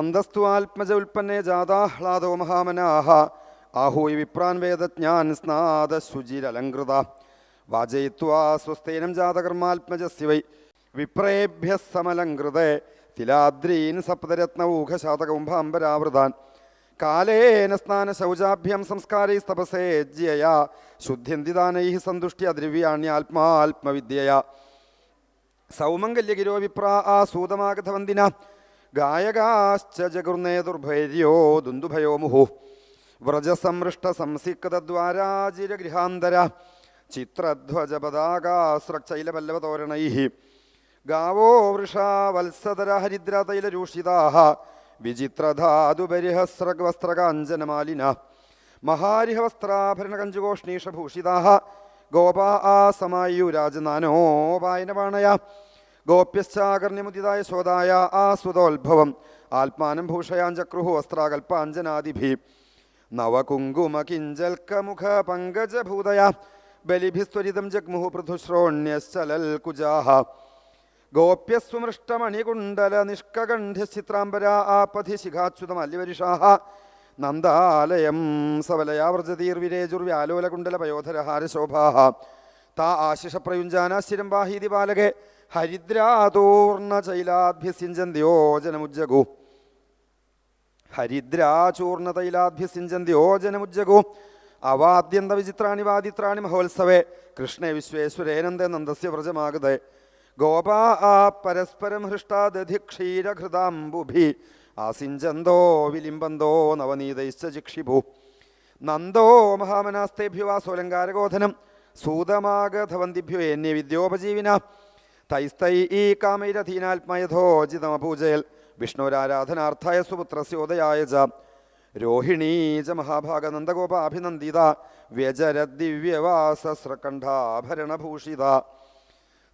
നന്ദസ്തു Athmaja ഉൽപ്പന്നെ ജാതാഹ്ലാദോ മഹാമനാഹ. ആഹൂയി വിപ്രാൻ വേദജ്ഞാൻ സ്നാദ ശുചിരലങ്കൃത വാചയിത്വാ സ്വസ്തേനം ജാതകർമാത്മജ Y. വിപ്രേഭ്യ സമലങ്കൃതേ തിലാദ്രീൻ സപ്തരത്നൗഘശാതകുംഭാംബരാവൃതാൻ Kalena സ്നാന ശൗചാഭ്യം സംസ്കാരൈ തപസേജ്യയാ ശുദ്ധ്യന്തിദാനൈ സന്തുഷ്ടി അദ്രവ്യാണ്യാത്മാത്മവിദ്യയാ സൗമംഗല്യഗിരോ വിപ്രാ ആ സൂതമാഗതവന്തിന ഗായകാശ്ച ജഗുർനേതുർഭൈര്യോ ദുന്ദുഭയോ മുഹു. വ്രജസംൃഷ്ട സംസിക്തദ്വാരാജിരഗൃഹാന്തര ചിത്രധ്വജപതാകാസ്രക്ഷൈലപല്ലവതോരണൈ ഗാവോ വൃഷാ വത്സതര ഹരിദ്രതൈലരൂഷിതാ. വിചിത്രധാതുപരിഹസ്രവസ്ത്രകാഞ്ചനമാലിന മഹാരിഹവസ്ത്രാഭരണകഞ്ചുകോഷ്ണീഷഭൂഷിതാ. ഗോപാ ആ സമായുരാജനാനോപായനപാണയ ഗോപ്യശ്ചാകർണ്യമുദിതായ ആ സുതോത്ഭവം ആത്മാനം ഭൂഷയാഞ്ചക്രുഹു വസ്ത്രാകൽപ്പാഞ്ജനാദിഭി നവകുങ്കുമകിഞ്ചൽക്കമുഖ പങ്കജഭൂതയ. ബലിഭിസ്ത്വരിതം ജഗ്മുഹു പൃഥുശ്രോണ്യശ്ചലൽ കുജാഹ. ഗോപ്യസ്വമൃഷ്ടമണികുണ്ടല നിഷ്കകണ്ഠ്യചിത്രാംബര ആപഥി ശിഖാച്യുതമല്യവരിഷാഹ നന്ദാലയം സവലയാ പയോധരഹാരശോഭാ താ ആശിഷപ്രയുഞ്ജാനാശിരം ബാഹീതി ബാലകെ. ഹരിദ്രാതൂർണ ചൈലാഭ്യസിഞ്ചന്ത്യോ ജനമുജ്ജഗു ഹരിദ്രാചൂർണ തൈലാഭ്യസിഞ്ചന്ത്യോ ജനമുജ്ജഗു അവാദ്യന്ത വിചിത്രാണി വാദിത്രാണി മഹോത്സവേ. കൃഷ്ണേ വിശ്വേശ്വരേനന്ദ നന്ദസ്യ വ്രജമാഗതേ. ഗോപാ ആ പരസ്പരം ഹൃഷ്ടാദധി ക്ഷീരഘൃതാംബുഭി. ആസിഞ്ചന്തോ വിലിംബന്തോ നവനീതൈശ്ച ജിക്ഷിഭു നന്ദോ മഹാമനാസ്തേഭ്യുവാ സോലങ്കാരഗോധനം സൂതമാഗധവന്തിഭ്യോ എന്നെ വിദ്യോപജീവിന. തൈസ്തൈ ഈ കാമൈരധീനാത്മയഥോജിതമപൂജയൽ വിഷ്ണുരാരാധനാർത്ഥായ സുപുത്രസ്യോദയായ ച രോഹിണീ മഹാഭാഗനന്ദഗോപാഭിനന്ദിത വ്യജരദിവ്യവാസസ്രകണ്ഠാഭരണഭൂഷിത.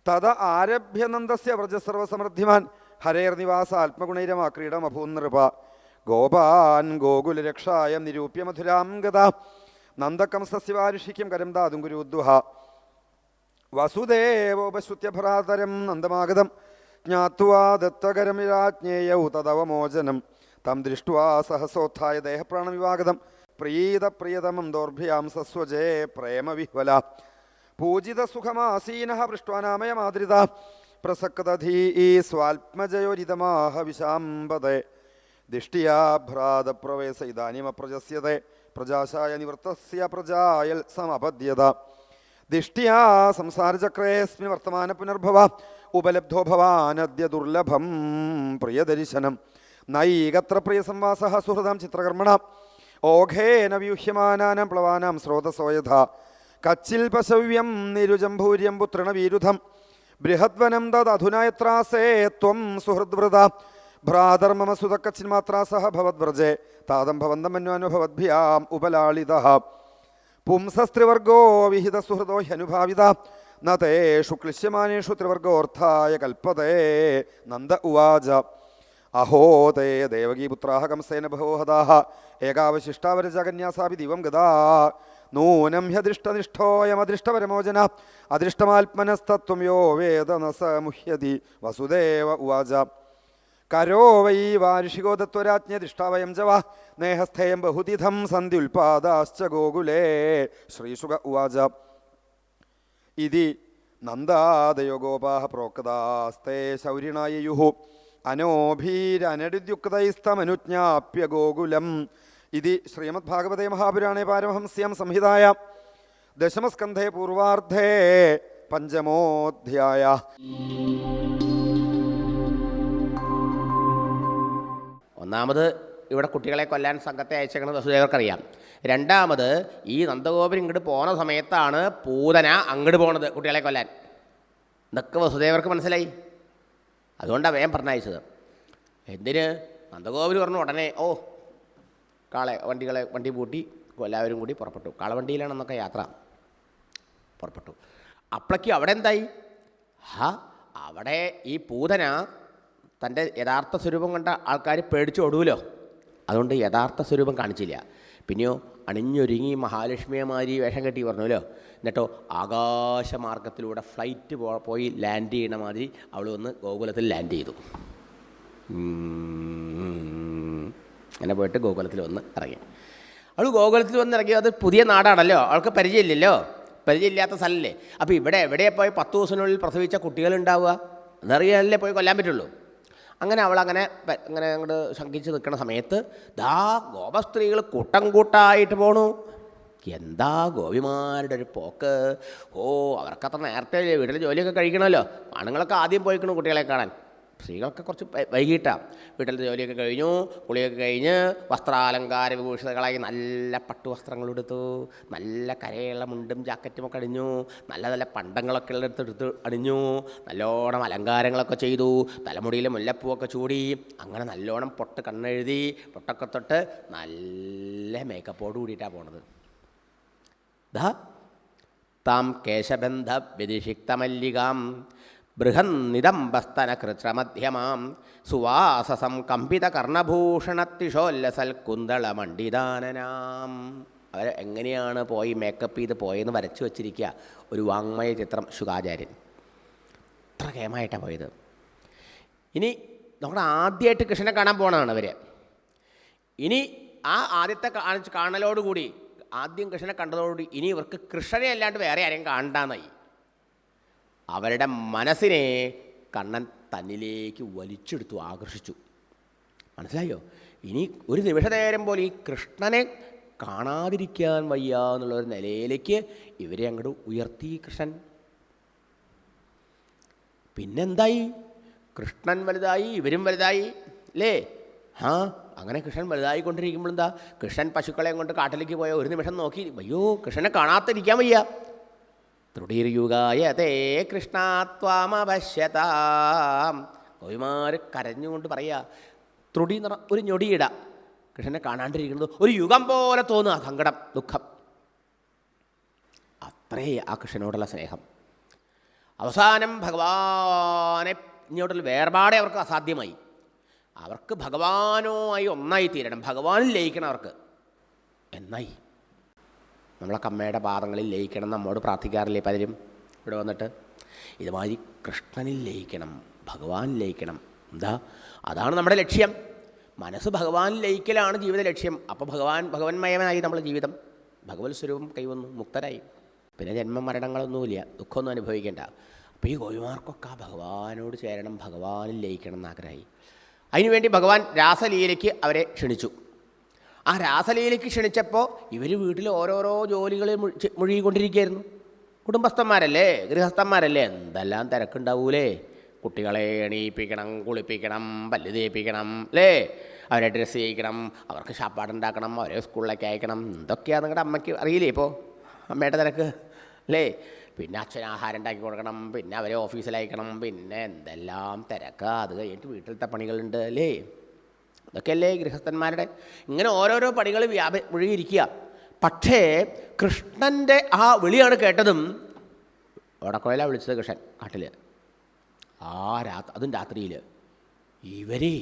തത ആരഭ്യനന്ദസ്യ വ്രജസർവസമൃദ്ധിമാൻ ഹരേർനിവാസ ആത്മഗുണൈരമാക്രീഡമഭൂന്നൃപ. ഗോപാൻ ഗോകുലരക്ഷായം നിരൂപ്യ മധുരാം ഗത നന്ദകംസസ്യ വാരുഷിക്യം കരം ദാതും ഗുരുദ്വഹ വസുദേവോപശ്രുത്യഭ്രാതരം നന്ദമാഗതം. ജ്ഞാത്വാ ദത്തകരമിരാജ്ഞേയൗ തദവമോചനം. തം ദൃഷ്ട്വാ സഹസോത്ഥായ ദേഹപ്രാണവിവാഗതം. പ്രീത പ്രിയതമം ദൗർഭ്യാം സസ്വജേ പ്രേമവിഹ്വല. പൂജിത സുഖമാസീന പൃഷ്ട്വാനാമയമാദൃത. പ്രസക്തധീ സ്വാത്മജയോരിതമാഹ വിശാംബതെ. ദിഷ്ടിയാഭ്രാതപ്രവേശ ഇതാനിമപ്രജസ്യത്തെ പ്രജാശായ നിവൃത്തസ്യ പ്രജായൽ സമപദ്യത ദിഷ്ട്യാ സംസാരചക്രേസ്മിൻ വർത്തമാന പുനർഭവ ഉപലബ്ധോ ഭവാനദ്യ ദുർലഭം പ്രിയദർശനം നൈകത്ര പ്രിയ സംവാസ സുഹൃദാം ചിത്രകർമ്മണ. ഓഘേന വ്യൂഹ്യമാനം പ്ലവാനാം സ്രോതസോയഥ കച്ചിൽ പശവ്യം നിരുജംഭൂര്യം പുത്രണവീരുധം ബൃഹദ്വനം തധുനയത്രാസേ ത്വം സുഹൃദ്വൃത. ഭ്രാതർമമ സുതക്കച്ചിൻ മാത്രാ സഹ ഭവദ്വ്രജേ. താതം ഭവന്തം മന്വാനുഭവദ്ഭ്യാം ഉപലാളിത. പുംസസ്ത്രിവർഗോ വിഹിത സുഹൃദോ ഹ്യനുഭാവിത ന ശുക്ലിശ്യമാനേഷു ക്ലിശ്യമാനേഷു ത്രിവർഗോർത്ഥായ കൽപ്പതേ നന്ദ ഉവാച. അഹോ തേ ദേവകീപുത്രാഹ കംസേന ബഹോഹദാഹ ഏകാവശിഷ്ടാവരജകന്യാസാപി ദിവം ഗതാ നൂനം ഹ്യദൃഷ്ടനിഷ്ഠോയമദൃഷ്ടപരമോചന അദൃഷ്ടമാത്മനസ്തത്വം യോ വേദ ന സ മുഹ്യതി. വസുദേവ ഉവാച. കരോ വൈ വാർഷികോ ദത്വരാജ്ഞദിഷ്ടാവയം ച വാ. നേഹസ്ഥേയം ബഹുതിഥം സന്ധി ഉൽപാദാശ്ച ഗോകുലേ. ശ്രീശുക ഉവാച. ഇതി നന്ദാദയോ ഗോപാഹ പ്രോക്താസ്തേ ശൗരിണായു അനോഭീരനടിദ്യുക്തൈസ്തമനുജ്ഞാപ്യ ഗോകുലം. ഇതി ശ്രീമദ്ഭാഗവതേ മഹാപുരാണേ പാരമഹംസ്യം സംഹിതായ ദശമസ്കന്ധേ പൂർവാർദ്ധേ പഞ്ചമോധ്യായ. ഒന്നാമത് ഇവിടെ കുട്ടികളെ കൊല്ലാൻ സംഘത്തെ അയച്ചേക്കുന്നത് വസുദേവർക്കറിയാം. രണ്ടാമത് ഈ നന്ദഗോപുരം ഇങ്ങോട്ട് പോണ സമയത്താണ് പൂതന അങ്ങോട്ട് പോണത് കുട്ടികളെ കൊല്ലാൻ. ഇതൊക്കെ വസുദേവർക്ക് മനസ്സിലായി. അതുകൊണ്ടാണ് വേഗം പറഞ്ഞയച്ചത്. എന്തിന്? നന്ദഗോപുരം പറഞ്ഞു ഉടനെ ഓ കാളെ വണ്ടികളെ വണ്ടി പൂട്ടി എല്ലാവരും കൂടി പുറപ്പെട്ടു. കാളവണ്ടിയിലാണെന്നൊക്കെ യാത്ര പുറപ്പെട്ടു. അപ്പോഴേക്കും അവിടെ എന്തായി? ഹാ അവിടെ ഈ പൂതന തന്റെ യഥാർത്ഥ സ്വരൂപം കണ്ട ആൾക്കാർ പേടിച്ച് ഓടുമല്ലോ അതുകൊണ്ട് യഥാർത്ഥ സ്വരൂപം കാണിച്ചില്ല. പിന്നെയോ അണിഞ്ഞൊരുങ്ങി മഹാലക്ഷ്മിയമാരി വേഷം കെട്ടി പറഞ്ഞല്ലോ എന്നിട്ടോ ആകാശമാർഗത്തിലൂടെ ഫ്ലൈറ്റ് പോയി ലാൻഡ് ചെയ്യണ മാതിരി അവൾ വന്ന് ഗോകുലത്തിൽ ലാൻഡ് ചെയ്തു. അങ്ങനെ പോയിട്ട് ഗോകുലത്തിൽ വന്ന് ഇറങ്ങി. അവൾ ഗോകുലത്തിൽ വന്ന് ഇറങ്ങി അത് പുതിയ നാടാണല്ലോ. അവൾക്ക് പരിചയമില്ലല്ലോ. പരിചയമില്ലാത്ത സ്ഥലമല്ലേ അപ്പോൾ ഇവിടെ എവിടെ പോയി പത്ത് ദിവസത്തിനുള്ളിൽ പ്രസവിച്ച കുട്ടികളുണ്ടാവുക എന്നറിയാനല്ലേ പോയി കൊല്ലാൻ പറ്റുള്ളൂ. അങ്ങനെ അവൾ അങ്ങനെ അങ്ങനെ അങ്ങോട്ട് ശങ്കിച്ച് നിൽക്കുന്ന സമയത്ത് ദാ ഗോപസ്ത്രീകൾ കൂട്ടം കൂട്ടായിട്ട് പോണു. എന്താ ഗോപിമാരുടെ ഒരു പോക്ക്? ഓ അവർക്കത്ര നേരത്തെ വീട്ടിൽ ജോലിയൊക്കെ കഴിക്കണമല്ലോ. ആണുങ്ങളൊക്കെ ആദ്യം പോയിക്കണു കുട്ടികളെ കാണാൻ. സ്ത്രീകളൊക്കെ കുറച്ച് വൈകിട്ടാണ് വീട്ടിലത്തെ ജോലിയൊക്കെ കഴിഞ്ഞു കുളിയൊക്കെ കഴിഞ്ഞ് വസ്ത്രാലങ്കാര വിഭൂഷിതകളായി നല്ല പട്ടുവസ്ത്രങ്ങൾ എടുത്തു നല്ല കരയുള്ള മുണ്ടും ജാക്കറ്റും ഒക്കെ അണിഞ്ഞു നല്ല നല്ല പണ്ടങ്ങളൊക്കെ ഉള്ളടുത്ത് എടുത്ത് അണിഞ്ഞു നല്ലോണം അലങ്കാരങ്ങളൊക്കെ ചെയ്തു തലമുടിയിൽ മുല്ലപ്പൂവൊക്കെ ചൂടി അങ്ങനെ നല്ലോണം പൊട്ട് കണ്ണെഴുതി പൊട്ടൊക്കെ തൊട്ട് നല്ല മേക്കപ്പോട് കൂടിയിട്ടാണ് പോണത്. ദാ താം കേശബന്ധ വ്യതിഷിക്തമല്ലികാം ബൃഹന്നിദംബസ്തന കൃത്രമധ്യമാം. സുവാസസം കമ്പിത കർണഭൂഷണത്തിഷോല്ലസൽ കുന്തള മണ്ഡിതാനനാം അവർ എങ്ങനെയാണ് പോയി മേക്കപ്പ് ചെയ്ത് പോയെന്ന് വരച്ചു വച്ചിരിക്കുക ഒരു വാങ്മയ ചിത്രം ശുകാചാര്യൻ അത്ര കേമായിട്ടാണ് പോയത്. ഇനി നമ്മുടെ ആദ്യമായിട്ട് കൃഷ്ണനെ കാണാൻ പോകണതാണ് അവർ ഇനി ആ ആദ്യത്തെ കാണലോടുകൂടി ആദ്യം കൃഷ്ണനെ കണ്ടതോടുകൂടി ഇനി ഇവർക്ക് കൃഷ്ണനെ അല്ലാണ്ട് വേറെ ആരെയും കാണണ്ടാന്നായി. അവരുടെ മനസ്സിനെ കണ്ണൻ തന്നിലേക്ക് വലിച്ചെടുത്തു ആകർഷിച്ചു. മനസ്സിലായോ? ഇനി ഒരു നിമിഷ നേരം പോലെ ഈ കൃഷ്ണനെ കാണാതിരിക്കാൻ വയ്യ എന്നുള്ള ഒരു നിലയിലേക്ക് ഇവരെ അങ്ങോട്ട് ഉയർത്തി കൃഷ്ണൻ. പിന്നെന്തായി? കൃഷ്ണൻ വലുതായി ഇവരും വലുതായി അല്ലേ? ആ അങ്ങനെ കൃഷ്ണൻ വലുതായിക്കൊണ്ടിരിക്കുമ്പോൾ എന്താ കൃഷ്ണൻ പശുക്കളെ കൊണ്ട് കാട്ടിലേക്ക് പോയ ഒരു നിമിഷം നോക്കി അയ്യോ കൃഷ്ണനെ കാണാതിരിക്കാൻ വയ്യ. ത്രുടീർയുഗായതേ കൃഷ്ണാത്വാമപശ്യതാം കവിമാർ കരഞ്ഞുകൊണ്ട് പറയുക ത്രുടി എന്ന് പറഞ്ഞാൽ ഒരു ഞൊടിയിട. കൃഷ്ണനെ കാണാണ്ടിരിക്കുന്നത് ഒരു യുഗം പോലെ തോന്നുക സങ്കടം ദുഃഖം. അത്രേ ആ കൃഷ്ണനോടുള്ള സ്നേഹം. അവസാനം ഭഗവാനെ ഇങ്ങോട്ടുള്ള വേർപാടെ അവർക്ക് അസാധ്യമായി. അവർക്ക് ഭഗവാനുമായി ഒന്നായി തീരണം. ഭഗവാനിൽ ലയിക്കണം അവർക്ക്. എന്നായി. നമ്മളൊക്കെ അമ്മയുടെ പാദങ്ങളിൽ ലയിക്കണം നമ്മോട് പ്രാർത്ഥിക്കാറില്ലേ പലരും? ഇവിടെ വന്നിട്ട് ഇതുമാതിരി കൃഷ്ണനിൽ ലയിക്കണം ഭഗവാനിൽ ലയിക്കണം. എന്താ? അതാണ് നമ്മുടെ ലക്ഷ്യം. മനസ്സ് ഭഗവാനിൽ ലയിക്കലാണ് ജീവിത ലക്ഷ്യം. അപ്പോൾ ഭഗവാൻ ഭഗവന്മയമായി നമ്മുടെ ജീവിതം. ഭഗവത് സ്വരൂപം കൈവന്നു മുക്തരായി. പിന്നെ ജന്മ മരണങ്ങളൊന്നുമില്ല ദുഃഖമൊന്നും അനുഭവിക്കേണ്ട. അപ്പോൾ ഈ ഗോപിമാർക്കൊക്കെ ആ ഭഗവാനോട് ചേരണം ഭഗവാനിൽ ലയിക്കണം എന്നാഗ്രഹമായി അതിനുവേണ്ടി ഭഗവാൻ രാസലീലയ്ക്ക് അവരെ ക്ഷണിച്ചു. ആ രാസലീലയ്ക്ക് ക്ഷണിച്ചപ്പോൾ ഇവർ വീട്ടിൽ ഓരോരോ ജോലികൾ മുഴി- മുഴുകിക്കൊണ്ടിരിക്കുകയായിരുന്നു. കുടുംബസ്ഥന്മാരല്ലേ? ഗൃഹസ്ഥന്മാരല്ലേ? എന്തെല്ലാം തിരക്കുണ്ടാവൂലേ? കുട്ടികളെ എണീപ്പിക്കണം കുളിപ്പിക്കണം പല്ല് തേപ്പിക്കണം അല്ലേ? അവരെ ഡ്രസ്സ് ചെയ്യിക്കണം അവർക്ക് ശാപ്പാടുണ്ടാക്കണം അവരെ സ്കൂളിലേക്ക് അയക്കണം. എന്തൊക്കെയാണ് നിങ്ങളുടെ അമ്മയ്ക്ക് അറിയില്ലേ ഇപ്പോൾ അമ്മയുടെ തിരക്ക് അല്ലേ? പിന്നെ അച്ഛൻ ആഹാരം ഉണ്ടാക്കി കൊടുക്കണം പിന്നെ അവരെ ഓഫീസിൽ അയക്കണം പിന്നെ എന്തെല്ലാം തിരക്കാ. അത് കഴിഞ്ഞിട്ട് വീട്ടിലത്തെ പണികളുണ്ട് അല്ലേ? ഇതൊക്കെയല്ലേ ഗൃഹസ്ഥന്മാരുടെ? ഇങ്ങനെ ഓരോരോ പടികൾ വ്യാപ ഒഴുകിയിരിക്കുക പക്ഷേ കൃഷ്ണന്റെ ആ വിളിയാണ് കേട്ടതും ഓടക്കുഴല വിളിച്ചത് കൃഷ്ണൻ കാട്ടിൽ ആ രാത്രി അതും രാത്രിയിൽ ഇവരെ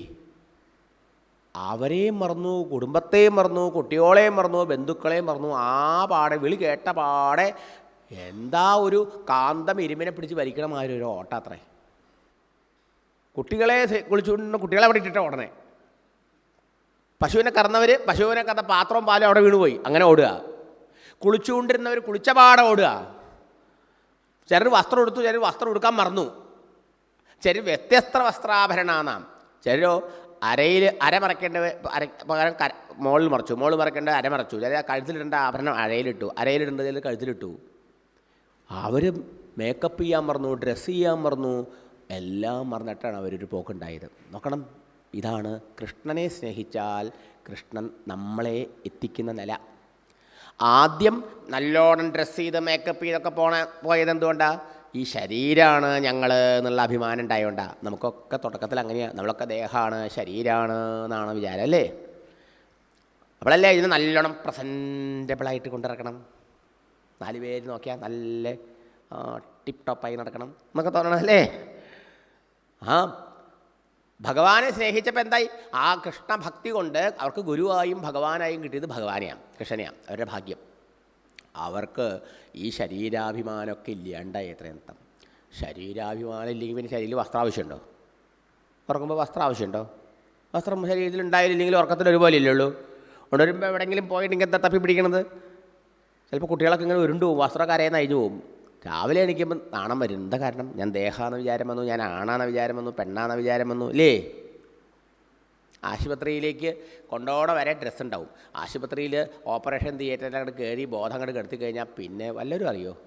അവരെയും മറന്നു കുടുംബത്തെയും മറന്നു കുട്ടിയോളെയും മറന്നു ബന്ധുക്കളെയും മറന്നു ആ പാടെ വിളി കേട്ട പാടെ എന്താ ഒരു കാന്തം ഇരുമിനെ പിടിച്ച് വലിക്കണ ഓട്ടം അത്രേ. കുട്ടികളെ കുളിച്ചുകൊണ്ടിരുന്ന കുളിച്ചുകൊണ്ട് കുട്ടികളെ അവിടെ ഇട്ടിട്ടാണ് ഓടണേ പശുവിനെ കറന്നവർ പശുവിനെ കറന്ന പാത്രവും പാലും അവിടെ വീണുപോയി. അങ്ങനെ ഓടുക. കുളിച്ചുകൊണ്ടിരുന്നവർ കുളിച്ച പാടെ ഓടുക. ചിലർ വസ്ത്രം എടുത്തു ചിലർ വസ്ത്രം എടുക്കാൻ മറന്നു. ചിലർ വ്യത്യസ്ത വസ്ത്രാഭരണാന്നാം. ചിലരോ അരയിൽ അര മറക്കേണ്ട അര പകരം കര മുകളിൽ മറച്ചു. മുകളിൽ മറക്കേണ്ട അര മറച്ചു. ചില കഴുത്തിലിടേണ്ട ആഭരണം അരയിലിട്ടു. അരയിലിടേണ്ടത് ചിലർ കഴുത്തിലിട്ടു. അവർ മേക്കപ്പ് ചെയ്യാൻ മറന്നു ഡ്രസ്സ് ചെയ്യാൻ മറന്നു എല്ലാം മറന്നിട്ടാണ് അവരൊരു പോക്കുണ്ടായത്. നോക്കണം. ഇതാണ് കൃഷ്ണനെ സ്നേഹിച്ചാൽ കൃഷ്ണൻ നമ്മളെ എത്തിക്കുന്ന നില. ആദ്യം നല്ലോണം ഡ്രസ്സ് ചെയ്ത് മേക്കപ്പ് ചെയ്തൊക്കെ പോണ പോയത് എന്തുകൊണ്ടാണ് ഈ ശരീരമാണ് ഞങ്ങൾ എന്നുള്ള അഭിമാനം ഉണ്ടായതുകൊണ്ടാണ് നമുക്കൊക്കെ തുടക്കത്തിൽ അങ്ങനെയാണ് നമ്മളൊക്കെ ദേഹമാണ് ശരീരമാണ് എന്നാണ് വിചാരം അല്ലേ? അപ്പോഴല്ലേ ഇതിനെ നല്ലോണം പ്രസന്റബിളായിട്ട് കൊണ്ടിറക്കണം. നാല് പേര് നോക്കിയാൽ നല്ല ടിപ്പ് ടോപ്പായി നടക്കണം എന്നൊക്കെ തോന്നണം അല്ലേ ആ ഭഗവാനെ സ്നേഹിച്ചപ്പോൾ എന്തായി? ആ കൃഷ്ണഭക്തി കൊണ്ട് അവർക്ക് ഗുരുവായും ഭഗവാനായും കിട്ടിയത് ഭഗവാനെയാണ് കൃഷ്ണനെയാണ് അവരുടെ ഭാഗ്യം. അവർക്ക് ഈ ശരീരാഭിമാനമൊക്കെ ഇല്ലാണ്ടായി എത്രയും തം. ശരീരാഭിമാനം ഇല്ലെങ്കിൽ പിന്നെ ശരീരത്തിൽ വസ്ത്രം ആവശ്യമുണ്ടോ? ഉറങ്ങുമ്പോൾ വസ്ത്രം ആവശ്യമുണ്ടോ? വസ്ത്രം ശരീരത്തിൽ ഉണ്ടായില്ലെങ്കിൽ ഉറക്കത്തിൽ ഒരുപോലെ ഇല്ലുള്ളൂ ഉണരുമ്പോൾ എവിടെയെങ്കിലും പോയിട്ട് എന്താ തപ്പി പിടിക്കണത്? ചിലപ്പോൾ കുട്ടികളൊക്കെ ഇങ്ങനെ ഉരുണ്ടു പോകും വസ്ത്രക്കാരേന്ന് അഴിഞ്ഞു പോകും. രാവിലെ എണീക്കുമ്പോൾ നാണം വരും. എന്താ കാരണം? ഞാൻ ദേഹാന്ന് വിചാരം വന്നു ഞാൻ ആണാന്ന വിചാരം വന്നു പെണ്ണാന്ന വിചാരം വന്നു ഇല്ലേ? ആശുപത്രിയിലേക്ക് കൊണ്ടോടെ വരെ ഡ്രസ്സ് ഉണ്ടാവും. ആശുപത്രിയിൽ ഓപ്പറേഷൻ തിയേറ്ററിൽ അങ്ങോട്ട് കയറി ബോധം അങ്ങോട്ട് കെടുത്തി കഴിഞ്ഞാൽ പിന്നെ വല്ലവരും അറിയോ?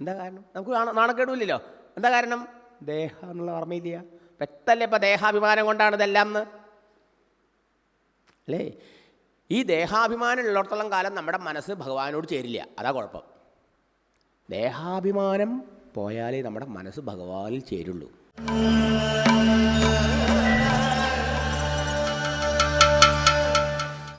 എന്താ കാരണം? നമുക്ക് നാണ- നാണക്കേടുമില്ലല്ലോ. എന്താ കാരണം? ദേഹം എന്നുള്ള ഓർമ്മയില്ല. വ്യക്തമല്ലേ ഇപ്പം ദേഹാഭിമാനം കൊണ്ടാണ് ഇതെല്ലാം അല്ലേ? ഈ ദേഹാഭിമാനം ഉള്ളിടത്തോളം കാലം നമ്മുടെ മനസ്സ് ഭഗവാനോട് ചേരില്ല. അതാ കുഴപ്പം. ദേഹാഭിമാനം പോയാലേ നമ്മുടെ മനസ്സ് ഭഗവാനിൽ ചേരുള്ളൂ.